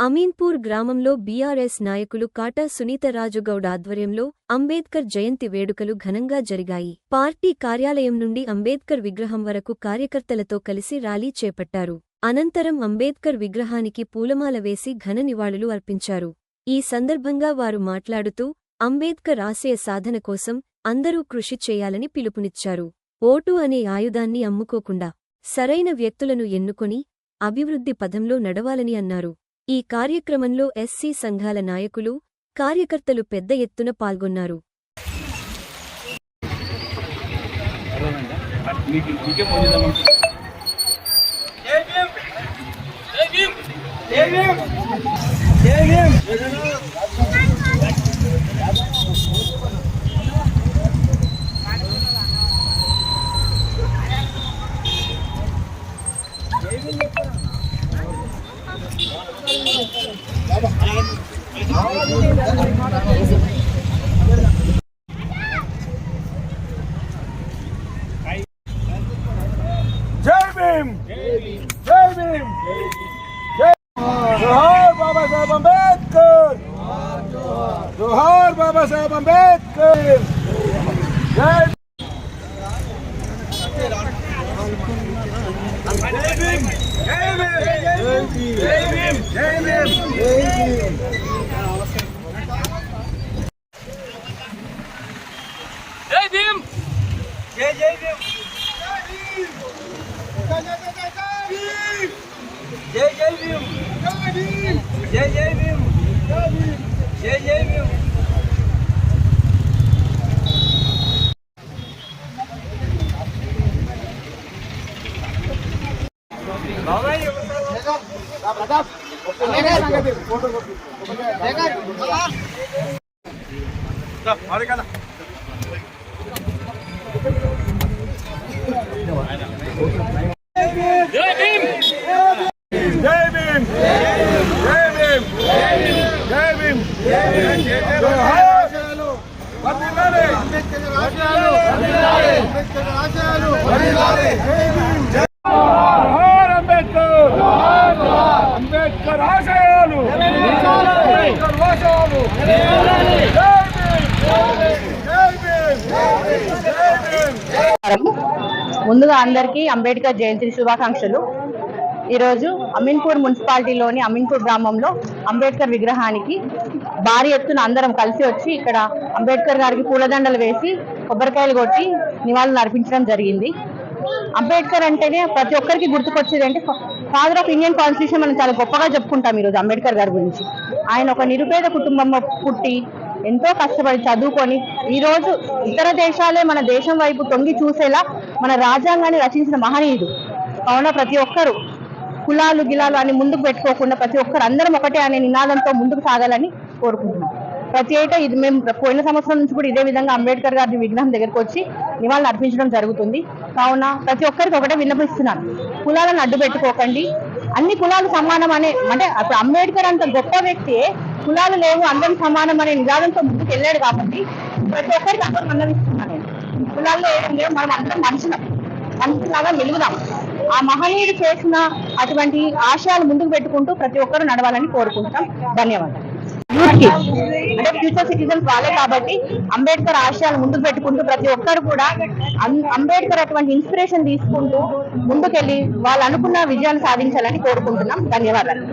అమీన్పూర్ గ్రామంలో బీఆర్ఎస్ నాయకులు కాటా సునీతరాజుగౌడ్ ఆధ్వర్యంలో అంబేద్కర్ జయంతి వేడుకలు ఘనంగా జరిగాయి. పార్టీ కార్యాలయం నుండి అంబేద్కర్ విగ్రహం వరకు కార్యకర్తలతో కలిసి ర్యాలీ చేపట్టారు. అనంతరం అంబేద్కర్ విగ్రహానికి పూలమాల వేసి ఘన నివాళులు అర్పించారు. ఈ సందర్భంగా వారు మాట్లాడుతూ అంబేద్కర్ ఆశయ సాధన కోసం అందరూ కృషి చేయాలని పిలుపునిచ్చారు. ఓటు అనే ఆయుధాన్ని అమ్ముకోకుండా సరైన వ్యక్తులను ఎన్నుకొని అభివృద్ధి పథంలో నడవాలని అన్నారు. ఈ కార్యక్రమంలో ఎస్సీ సంఘాల నాయకులు కార్యకర్తలు పెద్ద ఎత్తున పాల్గొన్నారు. మీకు మీకే ఫోన్ జై భీమ్! జై భీమ్! జై జోహార్ బాబా సాహెబ్ అంబేద్కర్! జోహార్ బాబా సాహెబ్ అంబేద్కర్! జై జై భీమ్! జై భీమ్! జై భీమ్! జై భీమ్ జై భీమ్ జై భీమ్ జై జై భీమ్. జై జై భీమ్. జై జై భీమ్. జై జై భీమ్. అదే కదా జై భీమ్ జై భీమ్ జై భీమ్ జై భీమ్ జోహార్ వర్ధిల్లాలి జోహార్ అంబేద్కర్ ఆశయాలు ముందుగా అందరికీ అంబేద్కర్ జయంతి శుభాకాంక్షలు. ఈరోజు అమీన్పూర్ మున్సిపాలిటీలోని అమీన్పూర్ గ్రామంలో అంబేద్కర్ విగ్రహానికి భారీ ఎత్తున అందరం కలిసి వచ్చి ఇక్కడ అంబేద్కర్ గారికి పూలదండలు వేసి కొబ్బరికాయలు కొట్టి నివాళులు అర్పించడం జరిగింది. అంబేద్కర్ అంటేనే ప్రతి ఒక్కరికి గుర్తుకొచ్చేది అంటే ఫాదర్ ఆఫ్ ఇండియన్ కాన్స్టిట్యూషన్ మనం చాలా గొప్పగా చెప్పుకుంటాం ఈరోజు అంబేద్కర్ గారి గురించి. ఆయన ఒక నిరుపేద కుటుంబంలో పుట్టి ఎంతో కష్టపడి చదువుకొని ఈరోజు ఇతర దేశాలే మన దేశం వైపు తొంగి చూసేలా మన రాజ్యాంగాన్ని రచించిన మహనీయుడు. కావున ప్రతి ఒక్కరు కులాలు గిలాలు అని ముందుకు పెట్టుకోకుండా ప్రతి ఒక్కరు అందరం ఒకటే అనే నినాదంతో ముందుకు సాగాలని కోరుకుంటున్నాం. ప్రతి ఏటా ఇది మేము పోయిన సంవత్సరం నుంచి కూడా ఇదే విధంగా అంబేద్కర్ గారి విగ్రహం దగ్గరకు వచ్చి నివాళులు అర్పించడం జరుగుతుంది. కావున ప్రతి ఒక్కరికి ఒకటే విన్నపిస్తున్నాను. కులాలను అడ్డు పెట్టుకోకండి. అన్ని కులాలు సమానం అనే అంటే అప్పుడు అంబేద్కర్ అంత గొప్ప వ్యక్తి కులాలు లేవు అందరం సమానం అనే నినాదంతో ముందుకు వెళ్ళాడు కాబట్టి ప్రతి ఒక్కరికి అందరూ మన్నవిస్తున్నాను కులాల్లో ఏం లేవు మనం అందరం మనుషులం. మనుషులాగా మెలుగుదాం. ఆ మహనీయుడు చేసిన అటువంటి ఆశయాలు ముందుకు పెట్టుకుంటూ ప్రతి ఒక్కరూ నడవాలని కోరుకుంటాం. ధన్యవాదాలు. అంటే ఫ్యూచర్ సిటిజన్స్ వాళ్ళే కాబట్టి అంబేద్కర్ ఆశయాలు ముందుకు పెట్టుకుంటూ ప్రతి ఒక్కరు కూడా అంబేద్కర్ అటువంటి ఇన్స్పిరేషన్ తీసుకుంటూ ముందుకెళ్ళి వాళ్ళు అనుకున్న విజయాన్ని సాధించాలని కోరుకుంటున్నాం. ధన్యవాదాలు.